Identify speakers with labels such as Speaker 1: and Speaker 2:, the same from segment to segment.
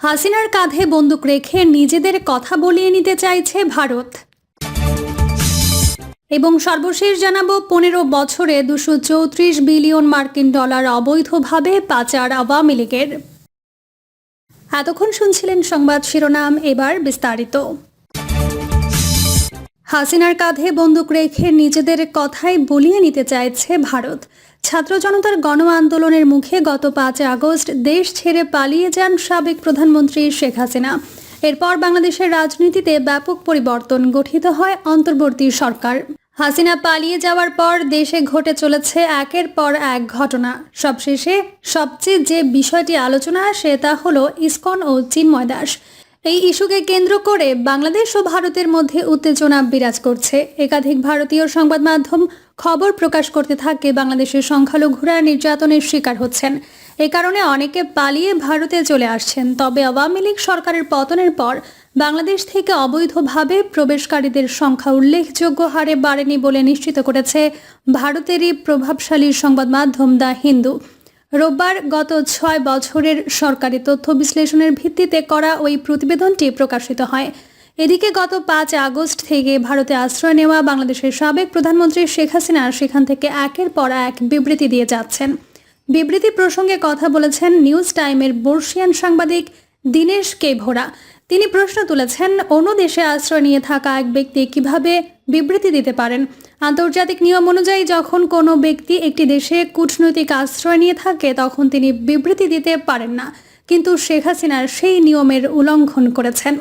Speaker 1: হাসিনার কাঁধে বন্দুক রেখে নিজেদের কথা বলিয়ে নিতে চাইছে ভারত। এবং সর্বশেষ জানাব, পনেরো বছরে দুশো চৌত্রিশ বিলিয়ন মার্কিন ডলার অবৈধভাবে পাচার আওয়ামী লীগের। এতক্ষণ শুনছিলেন সংবাদ শিরোনাম, এবার বিস্তারিত। হাসিনার কাঁধে বন্দুক রেখে নিজেদের কথাই বলিয়ে নিতে চাইছে ভারত। ছাত্র জনতার গণ আন্দোলনের মুখে গত পাঁচ আগস্ট দেশ ছেড়ে পালিয়ে যান সাবেক প্রধানমন্ত্রী শেখ হাসিনা। এরপর বাংলাদেশের রাজনীতিতে ব্যাপক পরিবর্তন গঠিত হয় অন্তর্বর্তী সরকার। হাসিনা পালিয়ে যাওয়ার পর দেশে ঘটে চলেছে একের পর এক ঘটনা। সবশেষে সবচেয়ে যে বিষয়টি আলোচনা আসে তা হলো ইসকন ও চিন্ময় দাস। এই ইস্যুকে কেন্দ্র করে বাংলাদেশ ও ভারতের মধ্যে উত্তেজনা বিরাজ করছে। একাধিক ভারতীয় সংবাদ মাধ্যম খবর প্রকাশ করতে থাকে বাংলাদেশের সংখ্যালঘুরা নির্যাতনের শিকার হচ্ছেন। এ কারণে অনেকে পালিয়ে ভারতে চলে আসছেন। তবে আওয়ামী লীগ সরকারের পতনের পর বাংলাদেশ থেকে অবৈধভাবে প্রবেশকারীদের সংখ্যা উল্লেখযোগ্য হারে বাড়েনি বলে নিশ্চিত করেছে ভারতেরই প্রভাবশালী সংবাদ মাধ্যম দ্য হিন্দু। রোববার গত ছয় বছরের সরকারি তথ্য বিশ্লেষণের ভিত্তিতে করা ওই প্রতিবেদনটি প্রকাশিত হয়। এদিকে গত পাঁচ আগস্ট থেকে ভারতে আশ্রয় নেওয়া বাংলাদেশের সাবেক প্রধানমন্ত্রী শেখ হাসিনা সেখান থেকে একের পর এক বিবৃতি দিয়ে যাচ্ছেন। বিবৃতি প্রসঙ্গে কথা বলেছেন নিউজ টাইমের বর্ষিয়ান সাংবাদিক দীনেশ কে ভোরা। তিনি প্রশ্ন তুলেছেন, অন্য দেশে আশ্রয় নিয়ে থাকা এক ব্যক্তি কীভাবে বিবৃতি দিতে পারেন। আন্তর্জাতিক নিয়ম অনুযায়ী যখন কোনো ব্যক্তি একটি দেশে কূটনৈতিক আশ্রয় নিয়ে থাকে, তখন তিনি বিবৃতি দিতে পারেন না। কিন্তু শেখ হাসিনার সেই নিয়মের উল্লঙ্ঘন করেছেন।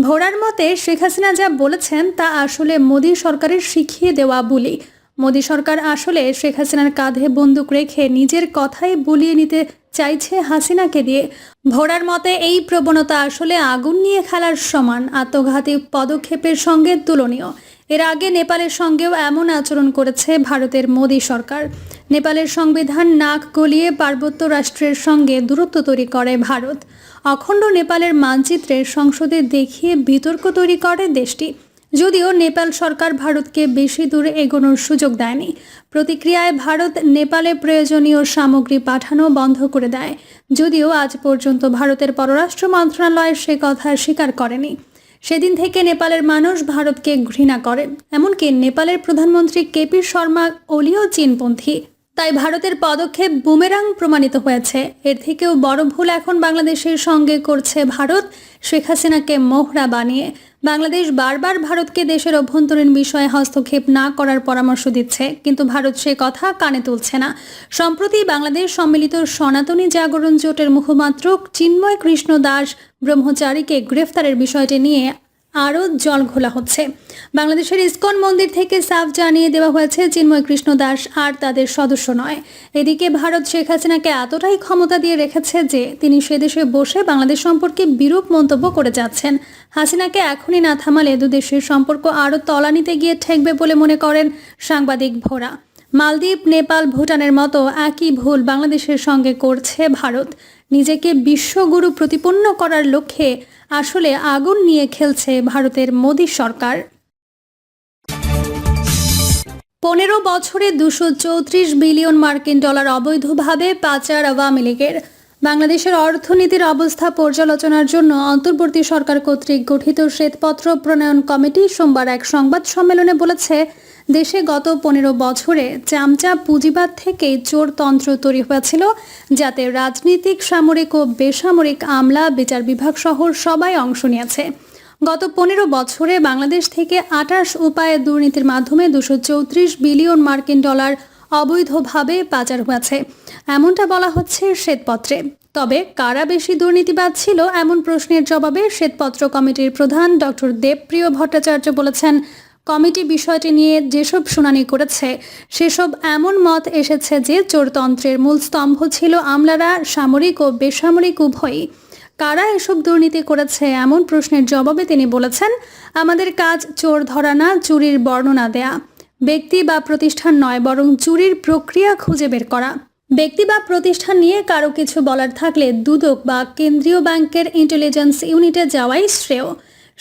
Speaker 1: ভোরার মতে, শেখ হাসিনা যা বলেছেন তা আসলে মোদী সরকারের শিখিয়ে দেওয়া বুলি। মোদী সরকার আসলে শেখ হাসিনার কাঁধে বন্দুক রেখে নিজের কথাই বলিয়ে নিতে চাইছে হাসিনাকে দিয়ে। ভোরার মতে, এই প্রবণতা আসলে আগুন নিয়ে খেলার সমান, আত্মঘাতী পদক্ষেপের সঙ্গে তুলনীয়। এর আগে নেপালের সঙ্গেও এমন আচরণ করেছে ভারতের মোদী সরকার। নেপালের সংবিধান নাক গলিয়ে পার্বত্য রাষ্ট্রের সঙ্গে দূরত্ব তৈরি করে ভারত। অখণ্ড নেপালের মানচিত্রে সংসদে দেখিয়ে বিতর্ক তৈরি করে দেশটি। যদিও নেপাল সরকার ভারতকে বেশি দূরে এগোনোর সুযোগ দেয়নি। প্রতিক্রিয়ায় ভারত নেপালে প্রয়োজনীয় সামগ্রী পাঠানো বন্ধ করে দেয়। যদিও আজ পর্যন্ত ভারতের পররাষ্ট্র মন্ত্রণালয় সে কথা স্বীকার করেনি। সেদিন থেকে নেপালের মানুষ ভারতকে ঘৃণা করে। এমনকি নেপালের প্রধানমন্ত্রী কেপি শর্মা ওলিও চীনপন্থী। তাই ভারতের পদক্ষেপ বুমেরাং প্রমাণিত হয়েছে। এর থেকেও বড় ভুল এখন বাংলাদেশের সঙ্গে করছে ভারত। শেখ হাসিনাকে মোহরা বানিয়ে বাংলাদেশ বারবার ভারতকে দেশের অভ্যন্তরীণ বিষয়ে হস্তক্ষেপ না করার পরামর্শ দিচ্ছে, কিন্তু ভারত সে কথা কানে তুলছে না। সম্প্রতি বাংলাদেশ সম্মিলিত সনাতনী জাগরণ জোটের মুখপাত্র চিন্ময় কৃষ্ণ দাস ব্রহ্মচারীকে গ্রেফতারের বিষয়টি নিয়ে আরও জল ঘোলা হচ্ছে। বাংলাদেশের ইসকন মন্দির থেকে সাফ জানিয়ে দেওয়া হয়েছে, চিন্ময় কৃষ্ণ দাস আর তাদের সদস্য নয়। এদিকে ভারত শেখ হাসিনাকে এতটাই ক্ষমতা দিয়ে রেখেছে যে তিনি সেদেশে বসে বাংলাদেশ সম্পর্কে বিরূপ মন্তব্য করে যাচ্ছেন। হাসিনাকে এখনই না থামালে দুদেশের সম্পর্ক আরও তলানিতে গিয়ে ঠেকবে বলে মনে করেন সাংবাদিক ভোরা। মালদ্বীপ, নেপাল, ভুটানের মতো একই ভুল বাংলাদেশের সঙ্গে করছে ভারত। নিজেকে বিশ্বগুরু প্রতিপন্ন করার লক্ষ্যে আসলে আগুন নিয়ে খেলছে ভারতের মোদী সরকার। পনেরো বছরে দুশো চৌত্রিশ বিলিয়ন মার্কিন ডলার অবৈধভাবে পাচার আওয়ামী লীগের। বাংলাদেশের অর্থনীতির অবস্থা পর্যালোচনার জন্য অন্তর্বর্তী সরকার কর্তৃক গঠিত শ্বেতপত্র প্রণয়ন কমিটি সোমবার এক সংবাদ সম্মেলনে বলেছে দেশে গত পনেরো বছরে চামচা পুঁজিবাদ থেকে চোরতন্ত্র তৈরি হয়েছিল, যাতে রাজনৈতিক, সামরিক ও বেসামরিক আমলা, বিচার বিভাগ সহ সবাই অংশ নিয়েছে। গত পনেরো বছরে বাংলাদেশ থেকে আঠাশ উপায়ে দুর্নীতির মাধ্যমে দুশো চৌত্রিশ বিলিয়ন মার্কিন ডলার অবৈধভাবে পাচার হয়েছে। এমনটা বলা হচ্ছে শ্বেতপত্রে। তবে কারা বেশি দুর্নীতিবাদ ছিল এমন প্রশ্নের জবাবে শ্বেতপত্র কমিটির প্রধান ডক্টর দেবপ্রিয় ভট্টাচার্য বলেছেন কমিটি বিষয়টি নিয়ে যেসব শুনানি করেছে, সেসব এমন মত এসেছে যে চোরতন্ত্রের মূল স্তম্ভ ছিল আমলারা সামরিক ও বেসামরিক উভয়ই। কারা এসব দুর্নীতি করেছে এমন প্রশ্নের জবাবে তিনি বলেছেন, আমাদের কাজ চোর ধরা না, চুরির বর্ণনা দেয়া। ব্যক্তি বা প্রতিষ্ঠান নয়, বরং চুরির প্রক্রিয়া খুঁজে বের করা। ব্যক্তি বা প্রতিষ্ঠান নিয়ে কারও কিছু বলার থাকলে দুদক বা কেন্দ্রীয় ব্যাংকের ইন্টেলিজেন্স ইউনিটে যাওয়াই শ্রেয়।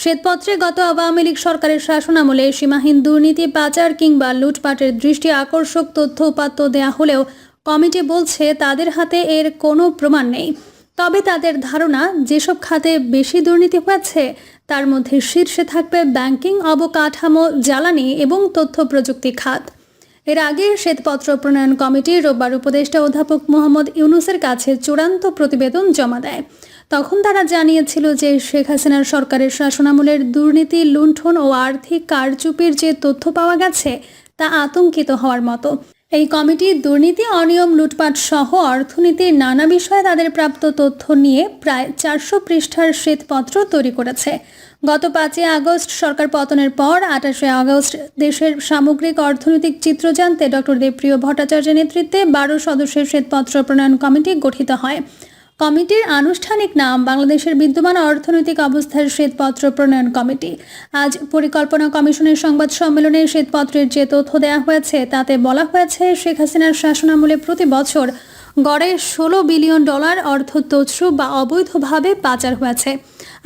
Speaker 1: শ্বেতপত্রে গত আওয়ামী লীগ সরকারের শাসনামলে সীমাহীন দুর্নীতি, পাচার কিংবা লুটপাটের দৃষ্টি আকর্ষক তথ্য উপাত্ত দেয়া হলেও কমিটি বলছে তাদের হাতে এর কোনো প্রমাণ নেই। তবে তাদের ধারণা, যেসব খাতে বেশি দুর্নীতি হয়েছে, তার মধ্যে শীর্ষে থাকবে ব্যাংকিং অবকাঠামো, জ্বালানি এবং তথ্য প্রযুক্তি খাত। এর আগে শ্বেতপত্র প্রণয়ন কমিটি রোববার উপদেষ্টা অধ্যাপক মোহাম্মদ ইউনুসের কাছে চূড়ান্ত প্রতিবেদন জমা দেয়। তখন তারা জানিয়েছিল যে শেখ হাসিনার সরকারের শাসনামলের দুর্নীতি, লুণ্ঠন ও আর্থিক কারচুপির যে তথ্য পাওয়া গেছে তা আতঙ্কিত হওয়ার মতো। এই কমিটি দুর্নীতি, অনিয়ম, লুটপাট সহ অর্থনীতির নানা বিষয়ে তাদের প্রাপ্ত তথ্য নিয়ে প্রায় চারশো পৃষ্ঠার শ্বেতপত্র তৈরি করেছে। গত পাঁচই আগস্ট সরকার পতনের পর আঠাশে আগস্ট দেশের সামগ্রিক অর্থনৈতিক চিত্র জানতে ডক্টর দেবপ্রিয় ভট্টাচার্যের নেতৃত্বে বারো সদস্যের শ্বেতপত্র প্রণয়ন কমিটি গঠিত হয়। কমিটির আনুষ্ঠানিক নাম বাংলাদেশের বিদ্যমান অর্থনৈতিক অবস্থার শ্বেতপত্র প্রণয়ন কমিটি। আজ পরিকল্পনা কমিশনের সংবাদ সম্মেলনে শ্বেতপত্রের যে তথ্য দেওয়া হয়েছে, তাতে বলা হয়েছে, শেখ হাসিনার শাসনামূলে প্রতি বছর গড়ে ষোলো বিলিয়ন ডলার অর্থ তছরু বা অবৈধভাবে পাচার হয়েছে।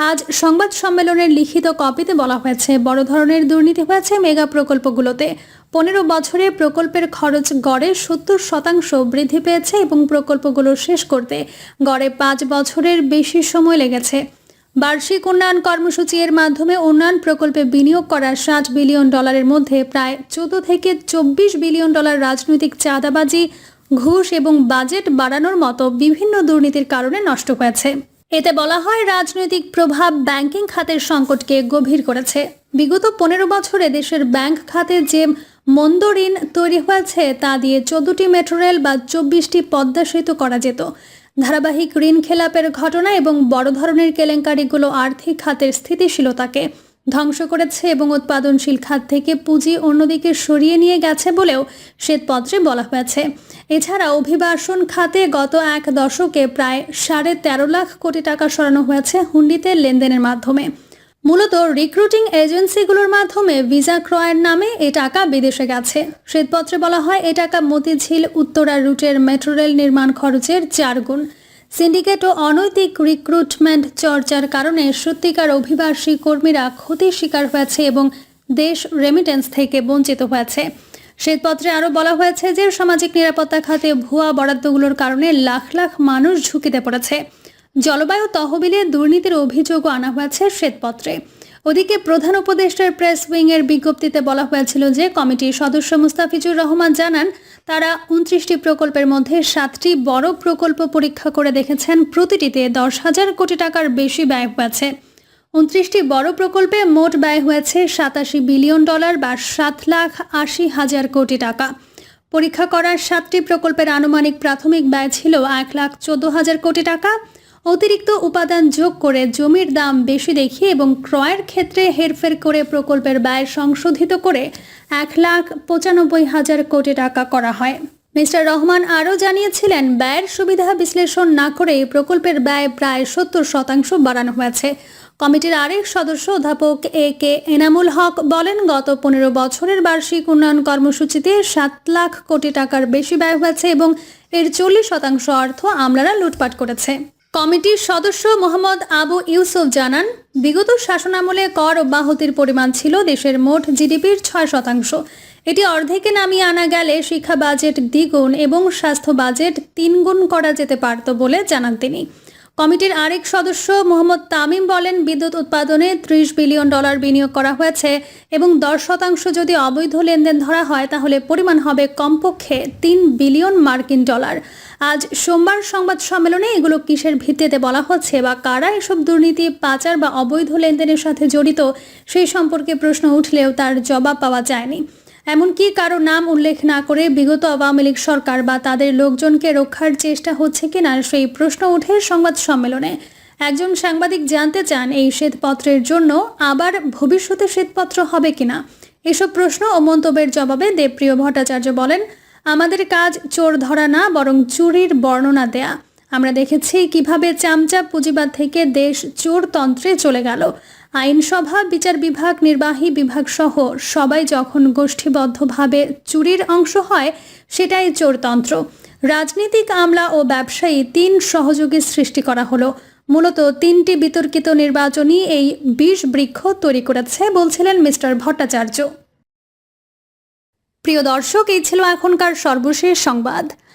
Speaker 1: আজ সংবাদ সম্মেলনের লিখিত কপিতে বলা হয়েছে, বড় ধরনের দুর্নীতি হয়েছে মেগা প্রকল্পগুলোতে। পনেরো বছরে প্রকল্পের খরচ গড়ে সত্তর শতাংশ বৃদ্ধি পেয়েছে এবং প্রকল্পগুলো শেষ করতে গড়ে পাঁচ বছরের বেশি সময় লেগেছে। বার্ষিক উন্নয়ন কর্মসূচি এর মাধ্যমে উন্নয়ন প্রকল্পে বিনিয়োগ করা ষাট বিলিয়ন ডলারের মধ্যে প্রায় চোদ্দ থেকে চব্বিশ বিলিয়ন ডলার রাজনৈতিক চাঁদাবাজি, ঘুষ এবং বাজেট বাড়ানোর মতো বিভিন্ন দুর্নীতির কারণে নষ্ট হয়েছে। এতে বলা হয় রাজনৈতিক প্রভাব ব্যাংকিং খাতের সংকটকে গভীর করেছে। বিগত পনেরো বছরে দেশের ব্যাংক খাতে যে মন্দ ঋণ তৈরি হয়েছে তা দিয়ে চোদ্দটি মেট্রো রেল বা চব্বিশটি পদ্মা সেতু করা যেত। ধারাবাহিক ঋণ খেলাপের ঘটনা এবং বড় ধরনের কেলেঙ্কারিগুলো আর্থিক খাতের স্থিতিশীলতাকে ধ্বংস করেছে এবং উৎপাদনশীল খাত থেকে পুঁজি অন্যদিকে সরিয়ে নিয়ে গেছে বলেও শ্বেতপত্রে বলা হয়েছে। এছাড়া অভিবাসন খাতে গত এক দশকে প্রায় সাড়ে তেরো লাখ কোটি টাকা সরানো হয়েছে হুন্ডিতে লেনদেনের মাধ্যমে। মূলত রিক্রুটিং এজেন্সিগুলোর মাধ্যমে ভিসা ক্রয়ের নামে এ টাকা বিদেশে গেছে। শ্বেতপত্রে বলা হয়, এ টাকা মতিঝিল উত্তরা রুটের মেট্রো রেল নির্মাণ খরচের চার গুণ। সিন্ডিকেট ও অনৈতিক রিক্রুটমেন্ট চর্চার কারণে সত্যিকার অভিবাসী কর্মীরা ক্ষতির শিকার হয়েছে এবং দেশ রেমিটেন্স থেকে বঞ্চিত হয়েছে। শ্বেতপত্রে আরও বলা হয়েছে যে, সামাজিক নিরাপত্তা খাতে ভুয়া বরাদ্দগুলোর কারণে লাখ লাখ মানুষ ঝুঁকিতে পড়েছে। জলবায়ু তহবিলে দুর্নীতির অভিযোগও আনা হয়েছে শ্বেতপত্রে। ওদিকে প্রধান উপদেষ্টার প্রেস উইংয়ের বিজ্ঞপ্তিতে বলা হয়েছিল যে কমিটির সদস্য মুস্তাফিজুর রহমান জানান, তারা উনত্রিশটি প্রকল্পের মধ্যে সাতটি বড় প্রকল্প পরীক্ষা করে দেখেছেন, প্রতিটিতে দশ হাজার কোটি টাকার বেশি ব্যয় হয়েছে। উনত্রিশটি বড় প্রকল্পে মোট ব্যয় হয়েছে সাতাশি বিলিয়ন ডলার বা সাত লাখ আশি হাজার কোটি টাকা। পরীক্ষা করার সাতটি প্রকল্পের আনুমানিক প্রাথমিক ব্যয় ছিল এক লাখ চোদ্দ হাজার কোটি টাকা। অতিরিক্ত উপাদান যোগ করে জমির দাম বেশি দেখিয়ে এবং ক্রয়ের ক্ষেত্রে হেরফের করে প্রকল্পের ব্যয় সংশোধিত করে এক লাখ পঁচানব্বই হাজার কোটি টাকা করা হয়। মিস্টার রহমান আরও জানিয়েছিলেন, ব্যয়ের সুবিধা বিশ্লেষণ না করে প্রকল্পের ব্যয় প্রায় সত্তর শতাংশ বাড়ানো হয়েছে। কমিটির আরেক সদস্য অধ্যাপক এ কে এনামুল হক বলেন, গত পনেরো বছরের বার্ষিক উন্নয়ন কর্মসূচিতে সাত লাখ কোটি টাকার বেশি ব্যয় হয়েছে এবং এর চল্লিশ শতাংশ অর্থ আমলারা লুটপাট করেছে। কমিটির সদস্য মোহাম্মদ আবু ইউসুফ জানান, বিগত শাসনামলে কর অব্যাহতির পরিমাণ ছিল দেশের মোট জিডিপির ছয় শতাংশ। এটি অর্ধেকে নামিয়ে আনা গেলে শিক্ষা বাজেট দ্বিগুণ এবং স্বাস্থ্য বাজেট তিনগুণ করা যেতে পারত বলে জানান তিনি। কমিটির আরেক সদস্য মোহাম্মদ তামিম বলেন, বিদ্যুৎ উৎপাদনে ত্রিশ বিলিয়ন ডলার বিনিয়োগ করা হয়েছে এবং দশ শতাংশ যদি অবৈধ লেনদেন ধরা হয়, তাহলে পরিমাণ হবে কমপক্ষে তিন বিলিয়ন মার্কিন ডলার। আজ সোমবার সংবাদ সম্মেলনে এগুলো কিসের ভিত্তিতে বলা হচ্ছে বা কারা এসব দুর্নীতি, পাচার বা অবৈধ লেনদেনের সাথে জড়িত, সেই সম্পর্কে প্রশ্ন উঠলেও তার জবাব পাওয়া যায়নি। এমনকি কারও নাম উল্লেখ না করে বিগত আওয়ামী লীগ সরকার বা তাদের লোকজনকে রক্ষার চেষ্টা হচ্ছে কিনা সেই প্রশ্ন উঠে সংবাদ সম্মেলনে। একজন সাংবাদিক জানতে চান এই শ্বেতপত্রের জন্য আবার ভবিষ্যতে শ্বেতপত্র হবে কিনা। এসব প্রশ্ন ও মন্তব্যের জবাবে দেবপ্রিয় ভট্টাচার্য বলেন, আমাদের কাজ চোর ধরা না, বরং চুরির বর্ণনা দেয়া। আমরা দেখেছি কীভাবে চামচা পুঁজিবাদ থেকে দেশ চোরতন্ত্রে চলে গেল। আইনসভা, বিচার বিভাগ, নির্বাহী বিভাগ সহ সবাই যখন গোষ্ঠীবদ্ধভাবে চুরির অংশ হয়, সেটাই চোরতন্ত্র। রাজনীতিক আমলা ও ব্যবসায়ী তিন সহযোগী সৃষ্টি করা হলো। মূলত তিনটি বিতর্কিত নির্বাচনী এই বিষ বৃক্ষ তৈরি করেছে, বলছিলেন মিস্টার ভট্টাচার্য। প্রিয় দর্শক, এই ছিল এখনকার সর্বশেষ সংবাদ।